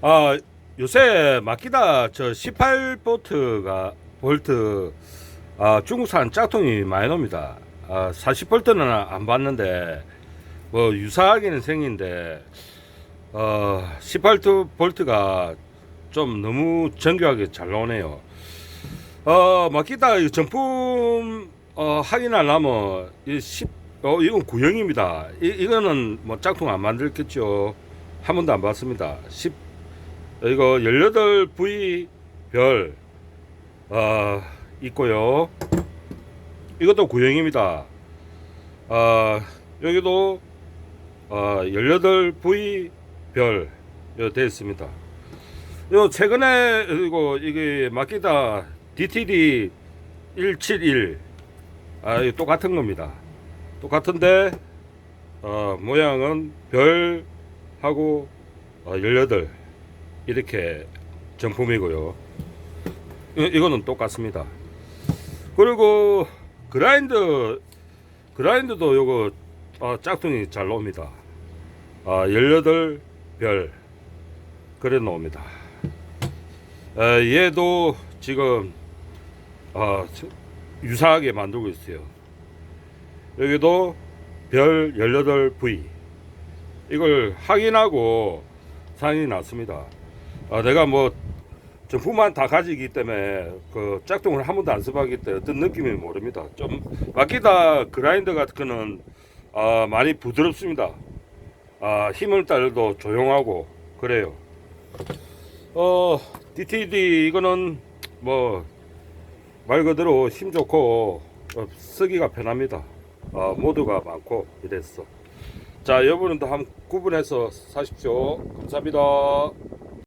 아 요새 마키다 저 18볼트가 볼트 아 중국산 짝퉁이 많이 납니다. 아 40볼트는 안 봤는데 뭐 유사하게는 생긴데 어 18볼트 볼트가 좀 너무 정교하게 잘 나오네요. 어 마키다 이 정품 어 확인하려면 이 10, 어 이건 구형입니다. 이 이거는 뭐 짝퉁 안 만들겠죠. 한 번도 안 봤습니다. 10 이거 18부위 별 어, 있고요. 이것도 구형입니다. 아 여기도 어, 18부위 별 이거 되어 있습니다. 요 최근에 이거 이게 마키다 DTD 171 아, 이거 똑같은 겁니다. 똑같은데 어, 모양은 별하고 어, 18 이렇게 정품이고요. 이, 이거는 똑같습니다. 그리고 그라인드 그라인드도 요거 어, 짝퉁이 잘 나옵니다. 아, 18별 그래 나옵니다. 에, 얘도 지금 어, 저- 유사하게 만들고 있어요. 여기도 별 18V 이걸 확인하고 상이 났습니다. 아, 내가 뭐 정품만 다 가지기 때문에 그 짝퉁을 한 번도 안 써봤기 때문에 어떤 느낌이 모릅니다. 좀 마키다 그라인더 같은 거는 아, 많이 부드럽습니다. 아, 힘을 딸도 조용하고 그래요. 어, DTD 이거는 뭐 말 그대로 힘 좋고 어, 쓰기가 편합니다. 아, 모드가 많고 이랬어. 자, 여러분도 한번 구분해서 사십시오. 감사합니다.